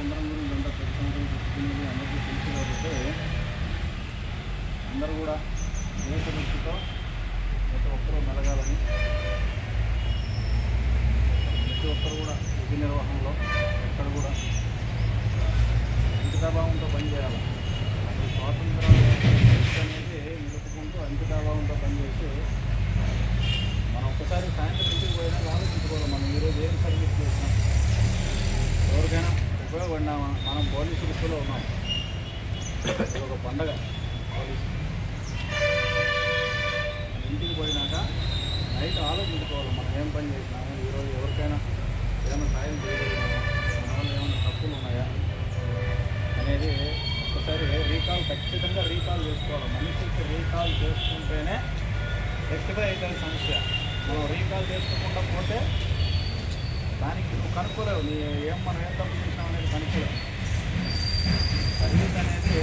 స్వాతంత్రం గురించి ఎంత ప్రతి సంవత్సరం అందరికీ తెలుసు కాబట్టి అందరూ కూడా దేశభక్తితో ప్రతి ఒక్కరూ మెలగాలని ప్రతి ఒక్కరు కూడా విధి నిర్వహణలో ఎక్కడ కూడా అంకితాభావంతో పనిచేయాలి అసలు స్వాతంత్ర అనేది నిలుపుకుంటూ అంకితాభావంతో పనిచేసి మనం ఒక్కసారి సాయంత్రం ఇంటికి పోయినా ఆలోచించుకోవాలి మనం ఈరోజు ఏం సర్వీస్ చేసినాం ఎవరికైనా ఉపయోగపడినామా మనం పోలీసు వృత్తిలో ఉన్నాం. ఒక పండగ పోలీసు. ఇంటికి పోయినాక నైట్ ఆలోచించుకోవాలి మనం ఏం పని చేసినాము ఈరోజు ఎవరికైనా ఏమైనా సాయం చేయగలిగినామా మన ఏమైనా తప్పులు ఉన్నాయా అనేది ఒకసారి రీకాల్ ఖచ్చితంగా రీకాల్ చేసుకోవాలి. మనిషికి రీకాల్ చేసుకుంటేనే రెక్టిఫై అవుతుంది సమస్య. మనం రీకాల్ చేసుకోకుండా పోతే దానికి నువ్వు కనుక్కోలేవు నీ ఏం మనం ఏం తప్పు చేసాం అనేది కనుక్కోలేవు సర్వీస్ అనేది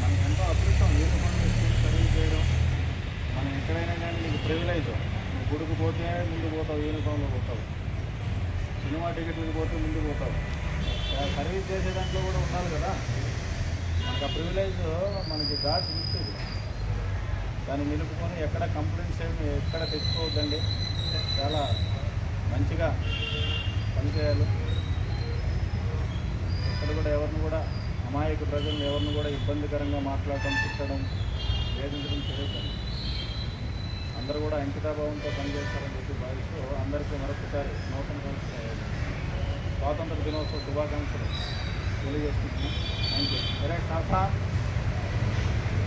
మనకి ఎంతో అదృష్టం. యూనిఫామ్ సర్వీస్ చేయడం? మనం ఎక్కడైనా కానీ నీకు ప్రివిలేజ్ గుడికి పోతే ముందు పోతావు యూనిఫామ్లో పోతావు. సినిమా టికెట్లకు పోతే ముందు పోతావు. సర్వీస్ చేసే దాంట్లో కూడా ఉండాలి కదా. మనకు ఆ ప్రివిలేజ్ మనకి గాడ్స్ ఇస్తుంది దాన్ని నిలుపుకొని ఎక్కడ కంప్లైంట్స్ ఏమి ఎక్కడ తెచ్చుకోవద్దండి. చాలా మంచిగా పనిచేయాలి ఎక్కడ కూడా ఎవరిని కూడా అమాయక ప్రజలను ఎవరిని కూడా ఇబ్బందికరంగా మాట్లాడటం తిట్టడం వేధించడం చేయకండి అందరూ కూడా అంకితాభావంతో పనిచేస్తారని చెప్పి భావిస్తూ అందరికీ మరొకసారి నూతన సంవత్సరం స్వాతంత్ర దినోత్సవ శుభాకాంక్షలు తెలియజేస్తున్నాను. థ్యాంక్ యూ సరే కాకా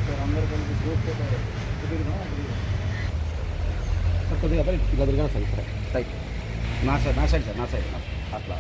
సార్ అందరూ కలిసి గ్రూప్ కుదిరినా కుదిరినా? కొద్దిగా ఇట్లా తిరిగినా సరే సరే రైట్ నా సైడ్ నా సైడ్ సార్ నా సైడ్. అట్లా.